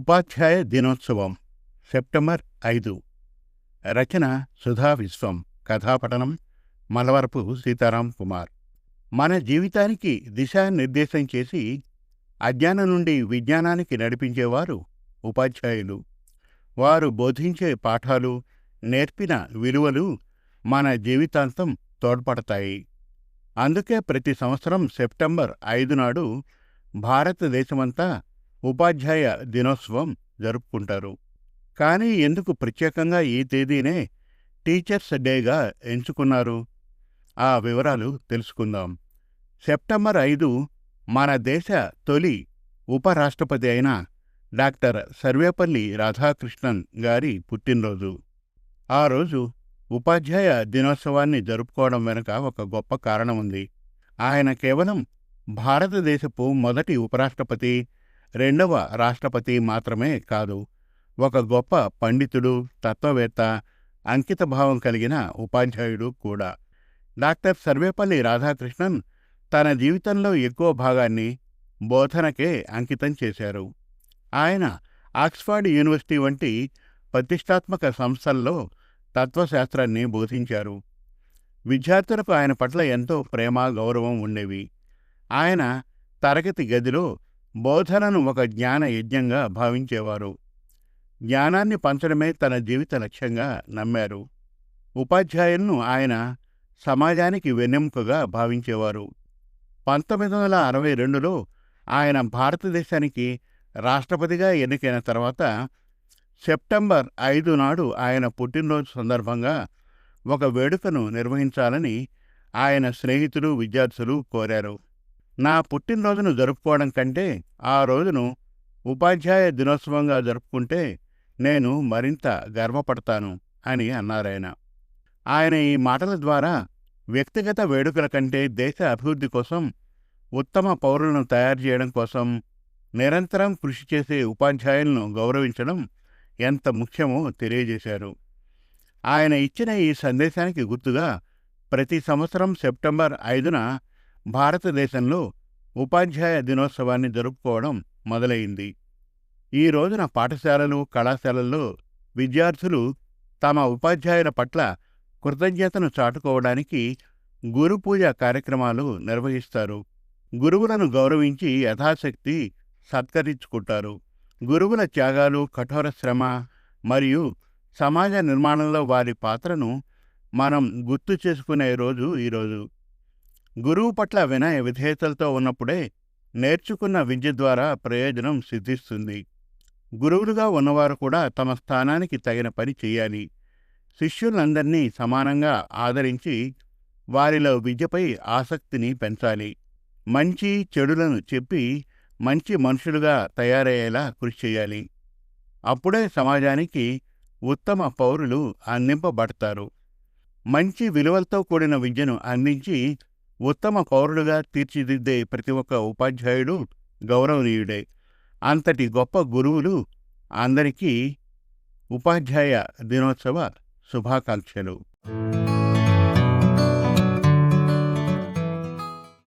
ఉపాధ్యాయ దినోత్సవం సెప్టెంబర్ ఐదు. రచన సుధా విశ్వం కథాపఠనం మలవరపు సీతారాం కుమార్. మన జీవితానికి దిశానిర్దేశం చేసి అజ్ఞానం నుండి విజ్ఞానానికి నడిపించేవారు ఉపాధ్యాయులు. వారు బోధించే పాఠాలు నేర్పిన విలువలు మన జీవితాంతం తోడ్పడతాయి. అందుకే ప్రతి సంవత్సరం సెప్టెంబర్ ఐదు నాడు భారతదేశమంతా ఉపాధ్యాయ దినోత్సవం జరుపుకుంటారు. కానీ ఎందుకు ప్రత్యేకంగా ఈ తేదీనే టీచర్స్ డేగా ఎంచుకున్నారు? ఆ వివరాలు తెలుసుకుందాం. సెప్టెంబర్ ఐదు మన దేశ తొలి ఉపరాష్ట్రపతి అయిన డాక్టర్ సర్వేపల్లి రాధాకృష్ణన్ గారి పుట్టినరోజు. ఆ రోజు ఉపాధ్యాయ దినోత్సవాన్ని జరుపుకోవడం వెనుక ఒక గొప్ప కారణం ఉంది. ఆయన కేవలం భారతదేశపు మొదటి ఉపరాష్ట్రపతి రెండవ రాష్ట్రపతి మాత్రమే కాదు ఒక గొప్ప పండితుడు తత్వవేత్త అంకితభావం కలిగిన ఉపాధ్యాయుడు కూడా. డాక్టర్ సర్వేపల్లి రాధాకృష్ణన్ తన జీవితంలో ఎక్కువ భాగాన్ని బోధనకే అంకితం చేశారు. ఆయన ఆక్స్ఫర్డ్ యూనివర్సిటీ వంటి ప్రతిష్టాత్మక సంస్థల్లో తత్వశాస్త్రాన్ని బోధించారు. విద్యార్థులకు ఆయన పట్ల ఎంతో ప్రేమ గౌరవం ఉండేవి. ఆయన తరగతి గదిలో బోధనను ఒక జ్ఞాన యజ్ఞంగా భావించేవారు. జ్ఞానాన్ని పంచడమే తన జీవిత లక్ష్యంగా నమ్మారు. ఉపాధ్యాయులను ఆయన సమాజానికి వెన్నెముకగా భావించేవారు. పంతొమ్మిది వందల అరవై రెండులో ఆయన భారతదేశానికి రాష్ట్రపతిగా ఎన్నికైన తర్వాత సెప్టెంబర్ ఐదు నాడు ఆయన పుట్టినరోజు సందర్భంగా ఒక వేడుకను నిర్వహించాలని ఆయన స్నేహితులు విద్యార్థులు కోరారు. నా పుట్టినరోజును జరుపుకోవడం కంటే ఆ రోజును ఉపాధ్యాయ దినోత్సవంగా జరుపుకుంటే నేను మరింత గర్వపడతాను అని అన్నారాయన ఆయన ఈ మాటల ద్వారా వ్యక్తిగత వేడుకల కంటే దేశ అభివృద్ధి కోసం ఉత్తమ పౌరులను తయారు చేయడం కోసం నిరంతరం కృషి చేసే ఉపాధ్యాయులను గౌరవించడం ఎంత ముఖ్యమో తెలియజేశారు. ఆయన ఇచ్చిన ఈ సందేశానికి గుర్తుగా ప్రతి సంవత్సరం సెప్టెంబర్ ఐదున భారతదేశంలో ఉపాధ్యాయ దినోత్సవాన్ని జరుపుకోవడం మొదలైంది. ఈ రోజున పాఠశాలలు కళాశాలల్లో విద్యార్థులు తమ ఉపాధ్యాయుల పట్ల కృతజ్ఞతను చాటుకోవడానికి గురు పూజ కార్యక్రమాలు నిర్వహిస్తారు. గురువులను గౌరవించి యథాశక్తి సత్కరించుకుంటారు. గురువుల త్యాగాలు కఠోర శ్రమ మరియు సమాజ నిర్మాణంలో వారి పాత్రను మనం గుర్తు చేసుకునే రోజు ఈరోజు గురువు పట్ల వినయ విధేయతలతో ఉన్నప్పుడే నేర్చుకున్న విద్య ద్వారా ప్రయోజనం సిద్ధిస్తుంది. గురువులుగా ఉన్నవారు కూడా తమ స్థానానికి తగిన పని చేయాలి. శిష్యులందరినీ సమానంగా ఆదరించి వారిలో విద్యపై ఆసక్తిని పెంచాలి. మంచి చెడులను చెప్పి మంచి మనుషులుగా తయారయ్యేలా కృషి చేయాలి. అప్పుడే సమాజానికి ఉత్తమ పౌరులు అందింపబడతారు. మంచి విలువలతో కూడిన విద్యను అందించి ఉత్తమ పౌరులుగా తీర్చిదిద్దే ప్రతి ఒక్క ఉపాధ్యాయుడు గౌరవనీయుడే. అంతటి గొప్ప గురువులు అందరికీ ఉపాధ్యాయ దినోత్సవ శుభాకాంక్షలు.